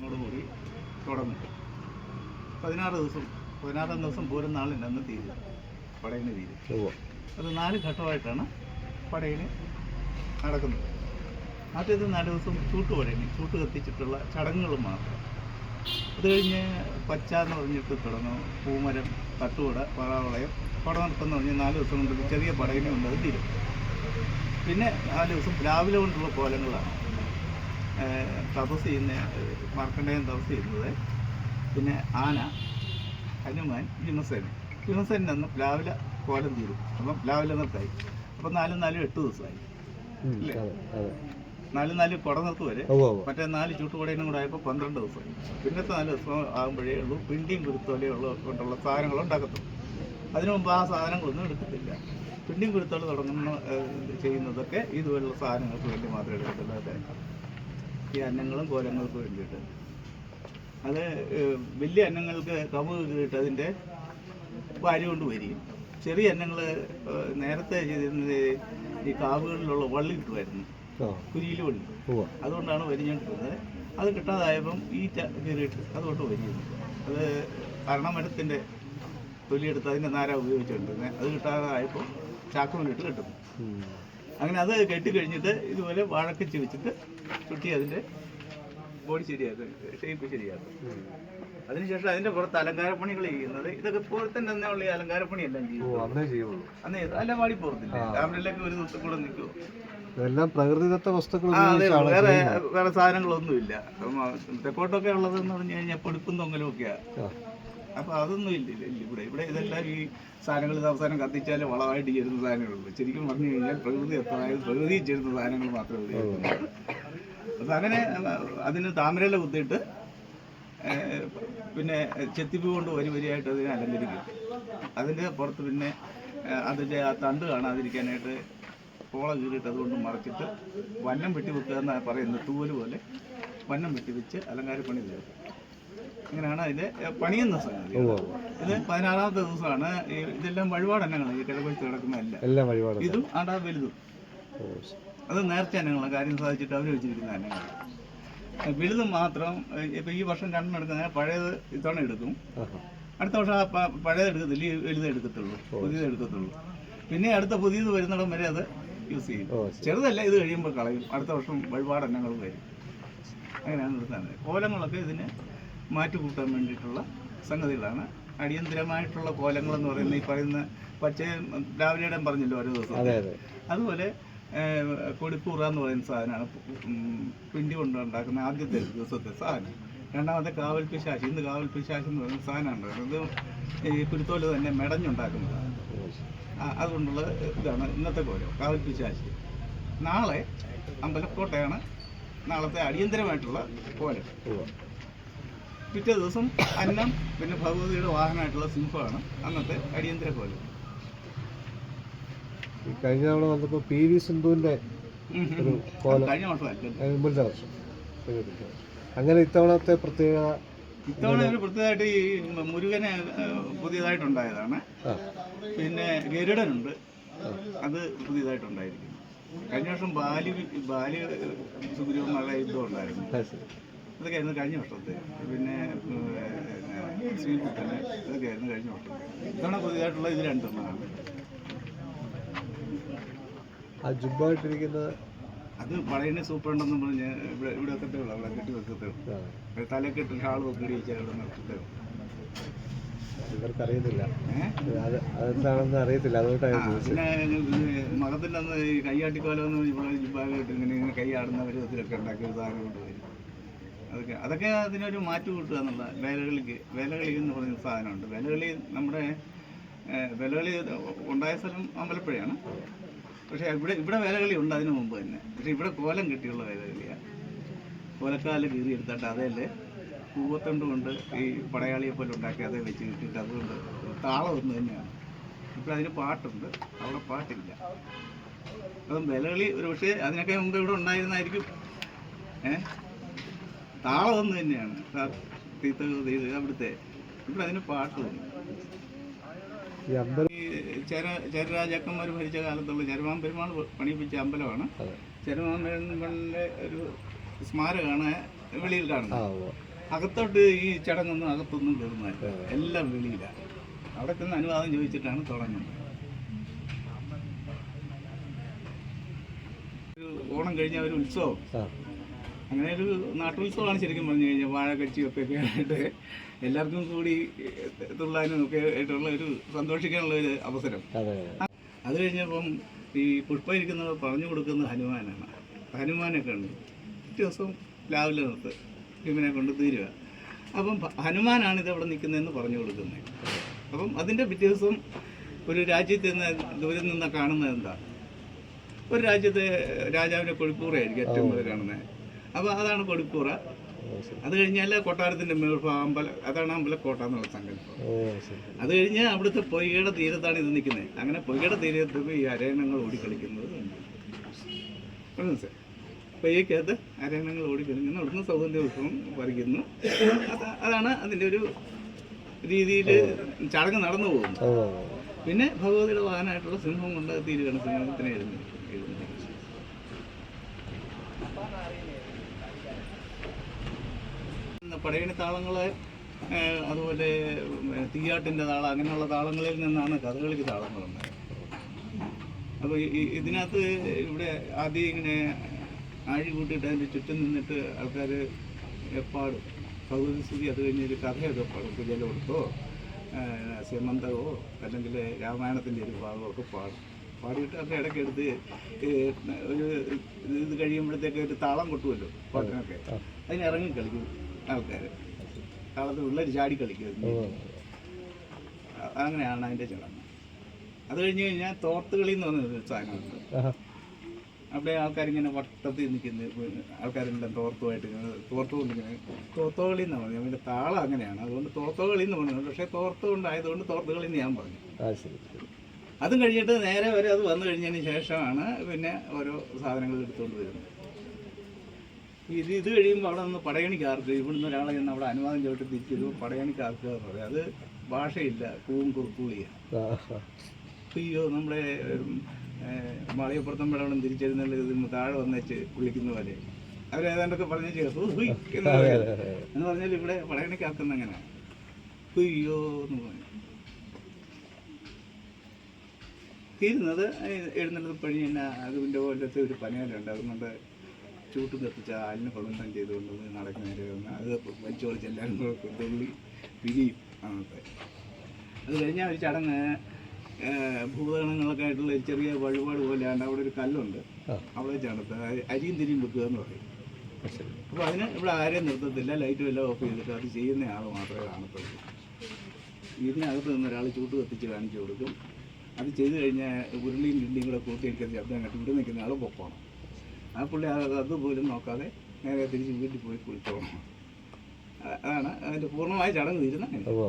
കൂടി തുടങ്ങും. പതിനാറ് ദിവസം പതിനാറാം ദിവസം പോരുന്ന നാളിന്റെ അന്ന് തീരും പടയിന് തീരും അത് നാല് ഘട്ടമായിട്ടാണ് പടയിന് നടക്കുന്നത്. ആദ്യത്തെ നാല് ദിവസം ചൂട്ട് പടയിന് ചൂട്ട് കത്തിച്ചിട്ടുള്ള ചടങ്ങുകൾ മാത്രം. അത് കഴിഞ്ഞ് പച്ച എന്ന് പറഞ്ഞിട്ട് തുടങ്ങും പൂമരം തട്ടുപട പറാവളയം പട എന്ന് പറഞ്ഞ് നാല് ദിവസം കൊണ്ട് ചെറിയ പടയിനെ കൊണ്ട് അത് തീരും. പിന്നെ നാല് ദിവസം രാവിലെ കൊണ്ടുള്ള കോലങ്ങളാണ്. തപസ് ചെയ്യുന്ന മാർക്കണ്ഡേയൻ തപസ് ചെയ്യുന്നത് പിന്നെ ആന ഹനുമാൻ ഭീമസേന ഭീമസേന അന്ന് രാവിലെ കോലം തീരും. അപ്പം രാവിലെ നിർത്തായി. അപ്പം നാലും നാലും എട്ട് ദിവസമായി. അല്ലേ. നാലും നാല് കുട നിർത്ത് വരെ. മറ്റേ നാല് ചൂട്ടുപടയിനും കൂടെ ആയപ്പോൾ പന്ത്രണ്ട് ദിവസം. പിന്നത്തെ നാല് ദിവസം ആകുമ്പോഴേ ഉള്ളൂ പിണ്ടിയും കുരുത്തോലയുള്ള കൊണ്ടുള്ള സാധനങ്ങൾ ഉണ്ടാക്കത്തുള്ളൂ. അതിനു മുമ്പ് ആ സാധനങ്ങളൊന്നും എടുക്കത്തില്ല. പിണ്ടിയും കുരുത്തോല തുടങ്ങുന്ന ചെയ്യുന്നതൊക്കെ ഇതുപോലുള്ള സാധനങ്ങൾക്ക് വേണ്ടി മാത്രമേ എടുക്കത്തുള്ളൂ ഈ അന്നങ്ങളും കോലങ്ങൾക്കും വേണ്ടിയിട്ട്. അത് വലിയ അന്നങ്ങൾക്ക് കമുക് കീറിയിട്ട് അതിന്റെ വാരി കൊണ്ട് വരികയും. ചെറിയ അന്നങ്ങൾ നേരത്തെ ചെയ്തിരുന്നത് ഈ കാവുകളിലുള്ള വള്ളി കിട്ടുമായിരുന്നു. കുരിയിൽ വള്ളി. അതുകൊണ്ടാണ് വരിഞ്ഞുകൊണ്ടിരുന്നത്. അത് കിട്ടാതായപ്പം ഈ കീറിയിട്ട് അതുകൊണ്ട് വരികയും. അത് കരണമരത്തിന്റെ തൊലിയെടുത്ത് അതിന്റെ നാര ഉപയോഗിച്ചുകൊണ്ടിരുന്നത്. അത് കിട്ടാതായപ്പോൾ ചാക്കുകൊണ്ടിട്ട് കെട്ടും. അങ്ങനെ അത് കെട്ടി കഴിഞ്ഞിട്ട് ഇതുപോലെ വാഴക്കച്ചി വെച്ചിട്ട് ചുറ്റി അതിന്റെ ബോഡി ശരിയാക്കും ഷേപ്പ് ശരിയാക്കും. അതിനുശേഷം അതിന്റെ പുറത്ത് അലങ്കാരപ്പണികൾ ചെയ്യുന്നത് ഇതൊക്കെ ഇപ്പോൾ തന്നെ ഉള്ള ഈ അലങ്കാരപ്പണിയെല്ലാം ഓ, ചെയ്യും അന്നേ അല്ല വാടി പോകത്തില്ല. ആ. ഒരു ദിവസം കൂടെ നിൽക്കുമോ ഇതെല്ലാം പ്രകൃതിദത്ത വസ്തുക്കൾ വേറെ വേറെ സാധനങ്ങളൊന്നുമില്ല. തെക്കോട്ടൊക്കെ ഉള്ളതെന്ന് പറഞ്ഞു കഴിഞ്ഞാൽ പൊടിപ്പും തൊങ്ങലും ഒക്കെയാ. ആ, അപ്പൊ അതൊന്നും ഇല്ല ഇല്ല ഇവിടെ ഇവിടെ ഇതെല്ലാം ഈ സാധനങ്ങൾ അവസാനം കത്തിച്ചാൽ വളമായിട്ട് ചേരുന്ന സാധനങ്ങളുള്ളൂ. ശരിക്കും പറഞ്ഞു കഴിഞ്ഞാൽ പ്രകൃതി എത്രയായത് പ്രകൃതി ചേരുന്ന സാധനങ്ങൾ മാത്രമേ അപ്പൊ അങ്ങനെ അതിന് താമരയില കുത്തിയിട്ട് പിന്നെ ചെത്തിപ്പ് കൊണ്ട് വരി വരിയായിട്ട് അതിനെ അലങ്കരിക്കും. അതിന്റെ പുറത്ത് പിന്നെ അതിന്റെ ആ തണ്ട് കാണാതിരിക്കാനായിട്ട് പോള കീറിയിട്ട് അതുകൊണ്ട് മറച്ചിട്ട് വന്നം വെട്ടി വെക്കുക എന്നാണ് പറയുന്നത് തൂവൽ പോലെ വന്നം വെട്ടി വെച്ച് അലങ്കാരപ്പണി ചെയ്യും. അങ്ങനെയാണ് അതിന്റെ ഏ, പണിയുന്ന സംഗതി. ഇത് പതിനാറാമത്തെ ദിവസമാണ്. ഇതെല്ലാം വഴിപാട് അന്നങ്ങളാണ് ഈ കിഴക്കുവശത്ത് കിടക്കുന്നതല്ല എല്ലാം. വഴിപാട് ഇതും ആണ്ടാ വലുതും. അത് നേർച്ച അന്നങ്ങളാണ് കാര്യം സാധിച്ചിട്ട് അവർ വെച്ചിരിക്കുന്ന അന്നങ്ങളാണ് വലുത് മാത്രം ഇപ്പൊ ഈ വർഷം രണ്ടെണ്ണം എടുക്കുന്ന പഴയത് ഇത്തവണ എടുക്കും. അടുത്ത വർഷം ആ പഴയത് എടുക്കത്തില്ല ഈ വലുത് എടുക്കത്തുള്ളൂ. പുതിയത് എടുക്കത്തുള്ളൂ. പിന്നെ അടുത്ത പുതിയത് വരുന്നിടം വരെ അത് യൂസ് ചെയ്യും. ചെറുതല്ല ഇത് കഴിയുമ്പോൾ കളയും. അടുത്ത വർഷം വഴിപാട് എണ്ണങ്ങളും വരും. അങ്ങനെയാണ് നിർത്താൻ കോലങ്ങളൊക്കെ ഇതിന് മാറ്റി കൂട്ടാൻ വേണ്ടിയിട്ടുള്ള സംഗതികളാണ്. അടിയന്തിരമായിട്ടുള്ള കോലങ്ങൾ എന്ന് പറയുന്നത് ഈ പറയുന്ന രാവിലെ പറഞ്ഞല്ലോ ഓരോ ദിവസം. അതെ അതെ. അതുപോലെ കൊടിക്കൂറ എന്ന് പറയുന്ന സാധനമാണ്. പിണ്ടി കൊണ്ട് ഉണ്ടാക്കുന്ന ആദ്യത്തെ ദിവസത്തെ സാധനം. രണ്ടാമത്തെ കാവൽ പിശാശി. ഇന്ന് കാവൽ പിശാശി എന്ന് പറയുന്ന സാധനമാണ് ഇത് ഈ കുരുത്തോൽ തന്നെ മെടഞ്ഞുണ്ടാക്കുന്നതാണ് അതുകൊണ്ടുള്ള ഇതാണ് ഇന്നത്തെ കോലം കാവൽ പിശാശി. നാളെ അമ്പലക്കോട്ടയാണ് നാളത്തെ അടിയന്തരമായിട്ടുള്ള കോലം. പിറ്റേ ദിവസം അന്നം പിന്നെ ഭഗവതിയുടെ വാഹനമായിട്ടുള്ള സിംഹമാണ് അന്നത്തെ അടിയന്തര കോലം. കഴിഞ്ഞ തവണ വന്നപ്പോ പി വി സിന്ധുവിന്റെ ഉം ഉം. ഒരു കോലം. കഴിഞ്ഞ വർഷമല്ല അതിന് വർഷം. അങ്ങനെ ഇത്തവണത്തെ പ്രത്യേകത ഇത്തവണ ഒരു പ്രത്യേകമായിട്ട് ഈ മുരുകനെ പുതിയതായിട്ടുണ്ടായതാണ്. പിന്നെ ഗരുഡനുണ്ട്. അത് പുതിയതായിട്ടുണ്ടായിരിക്കും കഴിഞ്ഞ വർഷം ബാലി ബാലി സുഗ്രീവന്മാരുടെ യുദ്ധം ഉണ്ടായിരുന്നു. ആ, ആയിരുന്നു കഴിഞ്ഞ വർഷത്തെ. പിന്നെ അതൊക്കെ ഇതൊക്കെയായിരുന്നു കഴിഞ്ഞ വർഷത്തെ. ഇതാണ് പുതിയതായിട്ടുള്ള ഇത് രണ്ടെണ്ണമാണ് ആ ജുബായിട്ടിരിക്കുന്നത് അത് പഴയനെ സൂപ്രണ്ടെന്ന് പറഞ്ഞ് ഇവിടെ ഇവിടെ വെക്കത്തേ ഉള്ളൂ. അവിടെ കെട്ടി വെക്കത്തേ ഉള്ളൂ. തലക്കെട്ട് ഷാൾ വെക്കി ഇടിച്ചാൽ ഇവിടെ നിർത്തത്തേ ഉള്ളൂ. അതെന്താണെന്ന് അറിയത്തില്ല. അതുകൊണ്ടാണ് മതത്തിന്റെ അന്ന് ഈ കൈയാട്ടിക്കോലം ഇവിടെ വിഭാഗമായിട്ട് ഇങ്ങനെ ഇങ്ങനെ കൈയാടുന്ന വിധത്തിലൊക്കെ ഉണ്ടാക്കിയ ഒരു സാധനം കൊണ്ട് വരും. അതൊക്കെ അതൊക്കെ അതിനൊരു മാറ്റ് കൂട്ടുക എന്നുള്ള വേലകളിക്ക് വേലകളി എന്ന് പറയുന്ന സാധനമുണ്ട്. വേലകളി നമ്മുടെ ഏഹ്, വേലകളി ഉണ്ടായ സ്ഥലം അമ്പലപ്പുഴയാണ്. പക്ഷേ ഇവിടെ ഇവിടെ വേലകളി ഉണ്ട് അതിന് മുമ്പ് തന്നെ. പക്ഷേ ഇവിടെ കോലം കെട്ടിയുള്ള വേലകളിയാണ് കോലക്കാൽ കീറി എടുത്തിട്ട് അതേൽ പൂവത്തണ്ട് കൊണ്ട് ഈ പടയാളിയെ പോലെ ഉണ്ടാക്കി അതേ വെച്ച് കിട്ടിയിട്ട് അതുകൊണ്ട് താളം ഒന്ന് തന്നെയാണ്. ഇപ്പോൾ അതിന് പാട്ടുണ്ട്. അവിടെ പാട്ടില്ല. അപ്പം വിലകളി ഒരു പക്ഷേ അതിനൊക്കെ മുമ്പ് ഇവിടെ ഉണ്ടായിരുന്നായിരിക്കും. ഏ? താളം ഒന്ന് തന്നെയാണ്. അവിടുത്തെ. ഇവിടെ അതിന് പാട്ട് തന്നെ ചേര ചേരരാജാക്കന്മാർ ഭരിച്ച കാലത്തുള്ള ചരമാൻ പെരുമാൾ പണിയിപ്പിച്ച അമ്പലമാണ്. ചരമാൻ പെരുമാളിന്റെ ഒരു സ്മാരകമാണ് വെളിയിൽ കാണുന്നത്. അകത്തോട്ട് ഈ ചടങ്ങൊന്നും അകത്തൊന്നും കയറുന്നില്ല എല്ലാം വെളിയിലാണ് അവിടെ ചെന്ന് അനുവാദം ചോദിച്ചിട്ടാണ് തുടങ്ങുന്നത്. ഒരു ഓണം കഴിഞ്ഞ ഒരു ഉത്സവം. അങ്ങനെ ഒരു നാട്ടുത്സവമാണ് ശരിക്കും പറഞ്ഞു കഴിഞ്ഞാൽ വാഴ കച്ചിയൊക്കെ ആയിട്ട് എല്ലാവർക്കും കൂടി തുള്ളാനും ഒക്കെ ആയിട്ടുള്ള ഒരു സന്തോഷിക്കാനുള്ള ഒരു അവസരം. അതെ കഴിഞ്ഞപ്പം ഈ പുഷ്പ ഇരിക്കുന്നത് പറഞ്ഞു കൊടുക്കുന്നത് ഹനുമാനാണ്. ഹനുമാനൊക്കെ ഉണ്ട്. പിറ്റേ ദിവസം രാവിലെ നിർത്ത് ഭീമനെ കൊണ്ട് തീരുക. അപ്പം ഹനുമാനാണ് ഇത് അവിടെ നിൽക്കുന്നതെന്ന് പറഞ്ഞു കൊടുക്കുന്നത്. അപ്പം അതിന്റെ പിറ്റേ ദിവസം ഒരു രാജ്യത്ത് നിന്ന് ദൂരെ നിന്ന് കാണുന്നത് എന്താ? ഒരു രാജ്യത്തെ രാജാവിന്റെ കൊഴിപ്പൂറായിരിക്കും ഏറ്റവും കൂടുതൽ കാണുന്നത്. അപ്പോൾ അതാണ് കൊടിക്കൂറ. അത് കഴിഞ്ഞാൽ കൊട്ടാരത്തിന്റെ അമ്പല അതാണ് അമ്പലക്കോട്ട എന്നുള്ള സങ്കല്പം. ശരി. അത് കഴിഞ്ഞ് അവിടുത്തെ പൊയ്കയുടെ തീരത്താണ് ഇത് നിൽക്കുന്നത് അങ്ങനെ പൊയ്കയുടെ തീരത്ത് ഈ അരയണങ്ങൾ ഓടിക്കളിക്കുന്നത് ഉണ്ട്. പൊയ്യക്കകത്ത് അരയണങ്ങൾ ഓടിക്കളിക്കുന്നു. അവിടുന്ന് സൗന്ദര്യ ഉത്സവം പറിക്കുന്നു. അത് അതാണ് അതിന്റെ ഒരു രീതിയിൽ ചടങ്ങ് നടന്നു പോകുന്നു. പിന്നെ ഭഗവതിയുടെ വാഹനമായിട്ടുള്ള സിംഹം കൊണ്ട് തീരുകയാണ്. സിംഹത്തിനെ എഴുതി എഴുതുന്നത് പടയണി താളങ്ങളെ അതുപോലെ തീയാട്ടിന്റെ താളം അങ്ങനെയുള്ള താളങ്ങളിൽ നിന്നാണ് കഥകളിക്ക് താളങ്ങളുണ്ടായത് അപ്പോൾ ഇതിനകത്ത് ഇവിടെ ആദ്യം ഇങ്ങനെ ആഴി കൂട്ടിയിട്ട് അതിന്റെ ചുറ്റും നിന്നിട്ട് ആൾക്കാർ പാടും ഭഗവതി സ്ഥിതി അത് കഴിഞ്ഞൊരു കഥയൊക്കെ പാടും. കുജലമെടുത്തോ സിമന്തകോ അല്ലെങ്കിൽ രാമായണത്തിന്റെ ഒരു ഭാഗമൊക്കെ പാടും. പാടിയിട്ട് ഒക്കെ ഇടയ്ക്ക് എടുത്ത് ഒരു ഇത് കഴിയുമ്പോഴത്തേക്ക് ഒരു താളം കൊട്ടുമല്ലോ പാട്ടിനൊക്കെ. അതിന് ഇറങ്ങി കളിക്കും ആൾക്കാർ താളത്തിൽ പിള്ളേർ ചാടി കളിക്കും അങ്ങനെയാണ് അതിന്റെ ചടങ്ങ്. അത് കഴിഞ്ഞ് കഴിഞ്ഞാൽ തോർത്തുകളി എന്ന് പറഞ്ഞൊരു സാധനമുണ്ട്. അവിടെ ആൾക്കാരിങ്ങനെ വട്ടത്തിൽ നിൽക്കുന്ന. ആൾക്കാരെല്ലാം തോർത്തുമായിട്ട് തോർത്ത് കൊണ്ടിങ്ങനെ തോർത്തുകളി എന്നാണ് പറഞ്ഞത് അതിന്റെ താളം അങ്ങനെയാണ്. അതുകൊണ്ട് തോർത്തുകളി എന്ന് പറഞ്ഞു. പക്ഷേ തോർത്ത് കൊണ്ടായതുകൊണ്ട് തോർത്തുകളി എന്ന് ഞാൻ പറഞ്ഞു. അതും കഴിഞ്ഞിട്ട് നേരെ വരെ അത് വന്നു കഴിഞ്ഞതിന് ശേഷമാണ് പിന്നെ ഓരോ സാധനങ്ങൾ എടുത്തുകൊണ്ട് വരുന്നത്. ഇത് ഇത് കഴിയുമ്പോൾ അവിടെ നിന്ന് പടയണിക്കാർക്ക് ഇവിടുന്ന് ഒരാളെ ചെന്ന് അവിടെ അനുവാദം ചോട്ട് തിരിച്ചു പടയണിക്കാർക്ക് എന്ന് പറയും. അത് ഭാഷയില്ല ആ ആ. അയ്യോ നമ്മുടെ മാളികപ്പുറത്തും വെള്ളം തിരിച്ചെഴുന്നള്ള ഇതിന് താഴെ വന്നേച്ച് വിളിക്കുന്ന പോലെ. അവരേതാണ്ടൊക്കെ പറഞ്ഞു എന്ന് പറഞ്ഞാൽ ഇവിടെ പടയണിക്കാർക്കുന്ന അങ്ങനെ അയ്യോ എന്ന് പറഞ്ഞു. തീരുന്നത് എഴുന്നള്ളത് പണി തന്നെ അതിന്റെ പോലത്തെ ഒരു പനയിലുണ്ട് അതുകൊണ്ട് ചൂട്ട് കത്തിച്ച് ആലിന് പ്രബന്ധം ചെയ്തുകൊണ്ട് നടക്കുന്ന നേരെ വന്ന് അത് വലിച്ചു പൊളിച്ച് എല്ലാവരും തുള്ളി പിരിയും അന്നത്തെ. അത് കഴിഞ്ഞാൽ ഒരു ചടങ്ങ് ഭൂതഗണങ്ങളൊക്കെ ആയിട്ടുള്ള ഒരു ചെറിയ വഴിപാട് പോലെയാണ് അവിടെ ഒരു കല്ലുണ്ട്. അവിടെ ചടത്ത് അരിയും തിരിയും വെക്കുക എന്ന് പറയും. അപ്പോൾ അതിന് ഇവിടെ ആരെയും നിർത്തത്തില്ല. ലൈറ്റും എല്ലാം ഓഫ് ചെയ്തിട്ട് അത് ചെയ്യുന്ന ആൾ മാത്രമേ കാണത്തുള്ളൂ. ഇതിനകത്ത് നിന്ന് ഒരാൾ ചൂട്ട് കത്തിച്ച് കാണിച്ചു കൊടുക്കും. അത് ചെയ്തു കഴിഞ്ഞാൽ ഉരുളിയും ഇല്ലിയും കൂടെ കൂട്ടിയിരിക്കുന്ന ശബ്ദം കേട്ട് ഇവിടെ നിൽക്കുന്ന ആൾ പൊക്കോണം ആ പുള്ളി അത് അതുപോലും നോക്കാതെ നേരെ തിരിച്ച് വീട്ടിൽ പോയി കുളിച്ചോണം അതാണ് അതിന്റെ പൂർണമായ ചടങ്ങ് ഓ.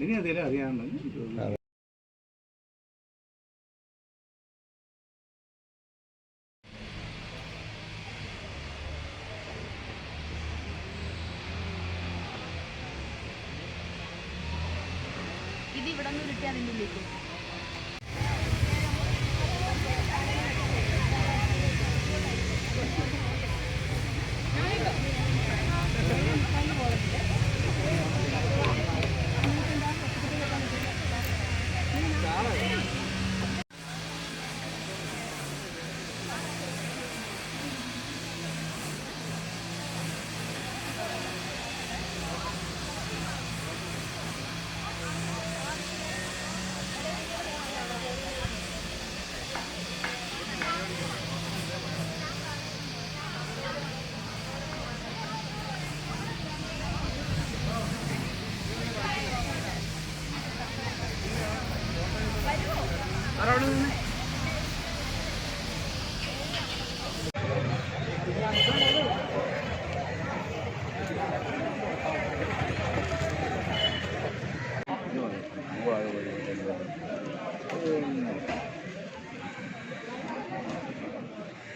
ഇനി എന്തെങ്കിലും അറിയാമെന്ന്. ഇത് ഇവിടെ നിന്ന് ഉരുട്ടി അതിന്റെ ഉള്ളിലേക്ക്.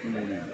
Morning.